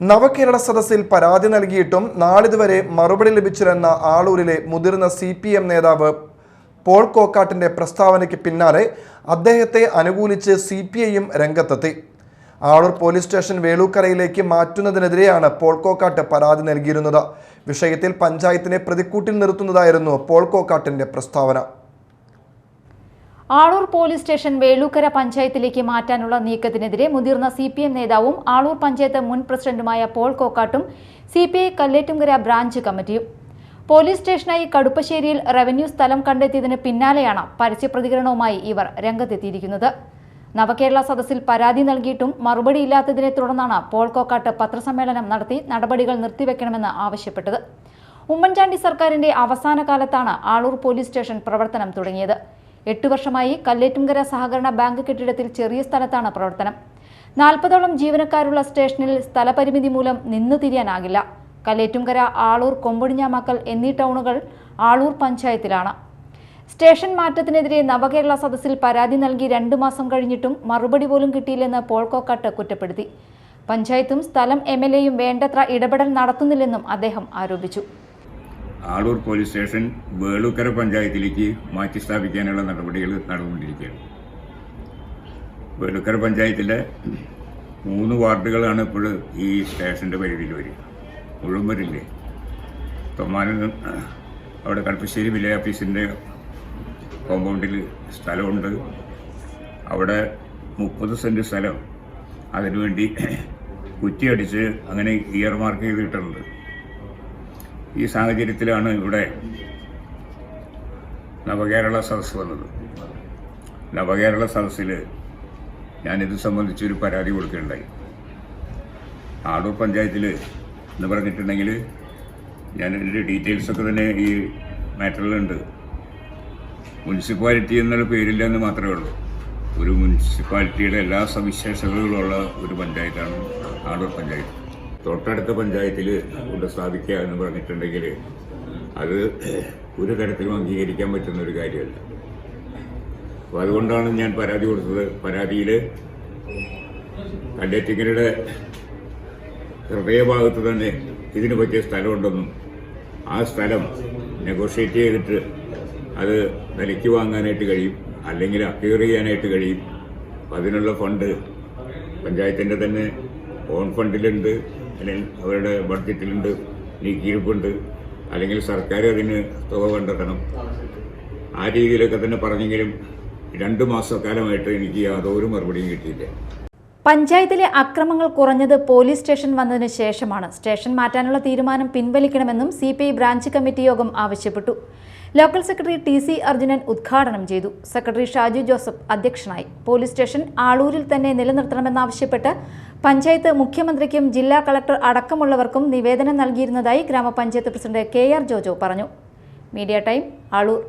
നവകേരള സദസ്സിൽ പരാതി നൽകിയിട്ടും നാളിതുവരെ മറുപടി ലഭിച്ചില്ലെന്ന ആളൂരിലെ മുതിർന്ന സി പി എം നേതാവ് പോൾ കോക്കാട്ടിന്റെ പ്രസ്താവനയ്ക്ക് പിന്നാലെ അദ്ദേഹത്തെ അനുകൂലിച്ച് സി പി ഐയും രംഗത്തെത്തി. ആളൂർ പോലീസ് സ്റ്റേഷൻ വേളൂക്കരയിലേക്ക് മാറ്റുന്നതിനെതിരെയാണ് പോൾ കോക്കാട്ട് പരാതി നൽകിയിരുന്നത്. വിഷയത്തിൽ പഞ്ചായത്തിനെ പ്രതിക്കൂട്ടിൽ നിർത്തുന്നതായിരുന്നു പോൾ കോക്കാട്ടിന്റെ പ്രസ്താവന. ആളൂർ പോലീസ് സ്റ്റേഷൻ വേളൂക്കര പഞ്ചായത്തിലേക്ക് മാറ്റാനുള്ള നീക്കത്തിനെതിരെ മുതിർന്ന സി പി എം നേതാവും ആളൂർ പഞ്ചായത്ത് മുൻ പ്രസിഡന്റുമായ Paul കോക്കാട്ടും C P I Kallettumkara branch കമ്മിറ്റിയും. പോലീസ് സ്റ്റേഷനായി കടുപ്പശ്ശേരിയിൽ റവന്യൂ സ്ഥലം കണ്ടെത്തിയതിന് പിന്നാലെയാണ് പരസ്യപ്രതികരണവുമായി ഇവർ രംഗത്തെത്തിയിരിക്കുന്നത്. നവകേരള സദസ്സിൽ പരാതി നൽകിയിട്ടും മറുപടിയില്ലാത്തതിനെ തുടർന്നാണ് പോൾ കോക്കാട്ട് പത്രസമ്മേളനം നടത്തി നടപടികൾ നിർത്തിവെക്കണമെന്ന് ആവശ്യപ്പെട്ടത്. ഉമ്മൻചാണ്ടി സർക്കാരിന്റെ അവസാന കാലത്താണ് ആളൂർ പോലീസ് സ്റ്റേഷൻ പ്രവർത്തനം തുടങ്ങിയത്. എട്ടു വർഷമായി കല്ലേറ്റുംകര സഹകരണ ബാങ്ക് കെട്ടിടത്തിൽ ചെറിയ സ്ഥലത്താണ് പ്രവർത്തനം. നാൽപ്പതോളം ജീവനക്കാരുള്ള സ്റ്റേഷനിൽ സ്ഥലപരിമിതി മൂലം നിന്നു തിരിയാനാകില്ല. കല്ലേറ്റുംകര ആളൂർ കൊമ്പടിഞ്ഞാമക്കൽ എന്നീ ടൗണുകൾ ആളൂർ പഞ്ചായത്തിലാണ്. സ്റ്റേഷൻ മാറ്റത്തിനെതിരെ നവകേരള സദസ്സിൽ പരാതി നൽകി രണ്ടു മാസം കഴിഞ്ഞിട്ടും മറുപടി പോലും കിട്ടിയില്ലെന്ന് പോൾ കോക്കാട്ട് കുറ്റപ്പെടുത്തി. പഞ്ചായത്തും സ്ഥലം എം വേണ്ടത്ര ഇടപെടൽ നടത്തുന്നില്ലെന്നും അദ്ദേഹം ആരോപിച്ചു. ആളൂർ പോലീസ് സ്റ്റേഷൻ വേളൂക്കര പഞ്ചായത്തിലേക്ക് മാറ്റി സ്ഥാപിക്കാനുള്ള നടപടികൾ നടന്നുകൊണ്ടിരിക്കുകയാണ്. വേളൂക്കര പഞ്ചായത്തിലെ മൂന്ന് വാർഡുകളാണ് ഇപ്പോൾ ഈ സ്റ്റേഷന്റെ പരിധിയിൽ വരിക. മുഴുവൻ വരില്ലേ? തൊമ്മാനം അവിടെ കടുപ്പശ്ശേരി വില്ലേജ് ഓഫീസിന്റെ കോമ്പൗണ്ടിൽ സ്ഥലമുണ്ട്. അവിടെ മുപ്പത് സെന്റ് സ്ഥലം അതിനുവേണ്ടി കുറ്റിയടിച്ച് അങ്ങനെ ഇയർ മാർക്ക് ചെയ്തിട്ടുണ്ട്. ഈ സാഹചര്യത്തിലാണ് ഇവിടെ നവകേരള സദസ് വന്നത്. നവകേരള സദസ്സിൽ ഞാനിത് സംബന്ധിച്ചൊരു പരാതി കൊടുക്കുകയുണ്ടായി ആടൂർ പഞ്ചായത്തിൽ എന്ന് പറഞ്ഞിട്ടുണ്ടെങ്കിൽ ഞാൻ എന്റെ ഡീറ്റെയിൽസൊക്കെ തന്നെ ഈ മാറ്ററിലുണ്ട്. മുനിസിപ്പാലിറ്റി എന്നുള്ള പേരില്ല എന്ന് മാത്രമേ ഉള്ളൂ. ഒരു മുനിസിപ്പാലിറ്റിയുടെ എല്ലാ സവിശേഷതകളുള്ള ഒരു പഞ്ചായത്താണ് ആടൂർ പഞ്ചായത്ത്. തൊട്ടടുത്ത പഞ്ചായത്തിൽ കൊണ്ട് സ്ഥാപിക്കുക എന്ന് പറഞ്ഞിട്ടുണ്ടെങ്കിൽ അത് ഒരു തരത്തിലും അംഗീകരിക്കാൻ പറ്റുന്ന ഒരു കാര്യമല്ല. അപ്പോൾ അതുകൊണ്ടാണ് ഞാൻ പരാതി കൊടുത്തത്. പരാതിയിൽ കല്ലേറ്റിങ്ങരുടെ ഹൃദയഭാഗത്ത് തന്നെ ഇതിന് പറ്റിയ സ്ഥലമുണ്ടെന്നും ആ സ്ഥലം നെഗോഷിയേറ്റ് ചെയ്തിട്ട് അത് വിലയ്ക്ക് വാങ്ങാനായിട്ട് കഴിയും അല്ലെങ്കിൽ അക്യൂർ ചെയ്യാനായിട്ട് കഴിയും. അതിനുള്ള ഫണ്ട് പഞ്ചായത്തിന്റെ തന്നെ ഓൺ ഫണ്ടിലുണ്ട്. അല്ലെങ്കിൽ അവരുടെ ബഡ്ജറ്റിലുണ്ട് നീക്കിയിരിപ്പുണ്ട് അല്ലെങ്കിൽ സർക്കാർ അതിന് തുക കണ്ടെത്തണം. ആ രീതിയിലൊക്കെ തന്നെ പറഞ്ഞെങ്കിലും രണ്ട് മാസക്കാലമായിട്ട് എനിക്ക് യാതൊരു മറുപടിയും കിട്ടിയില്ല. പഞ്ചായത്തിലെ അക്രമങ്ങൾ കുറഞ്ഞത് പോലീസ് സ്റ്റേഷൻ വന്നതിന് ശേഷമാണ്. സ്റ്റേഷൻ മാറ്റാനുള്ള തീരുമാനം പിൻവലിക്കണമെന്നും സി ബ്രാഞ്ച് കമ്മിറ്റി യോഗം ആവശ്യപ്പെട്ടു. Local secretary T C Arjunan ഉദ്ഘാടനം ചെയ്തു. സെക്രട്ടറി ഷാജു ജോസഫ് അധ്യക്ഷനായി. പോലീസ് സ്റ്റേഷൻ ആളൂരിൽ തന്നെ നിലനിർത്തണമെന്നാവശ്യപ്പെട്ട് പഞ്ചായത്ത് മുഖ്യമന്ത്രിക്കും ജില്ലാ കളക്ടർ അടക്കമുള്ളവർക്കും നിവേദനം നൽകിയിരുന്നതായി ഗ്രാമപഞ്ചായത്ത് പ്രസിഡന്റ് കെ ആർ ജോജോ പറഞ്ഞു. Media time Aloor.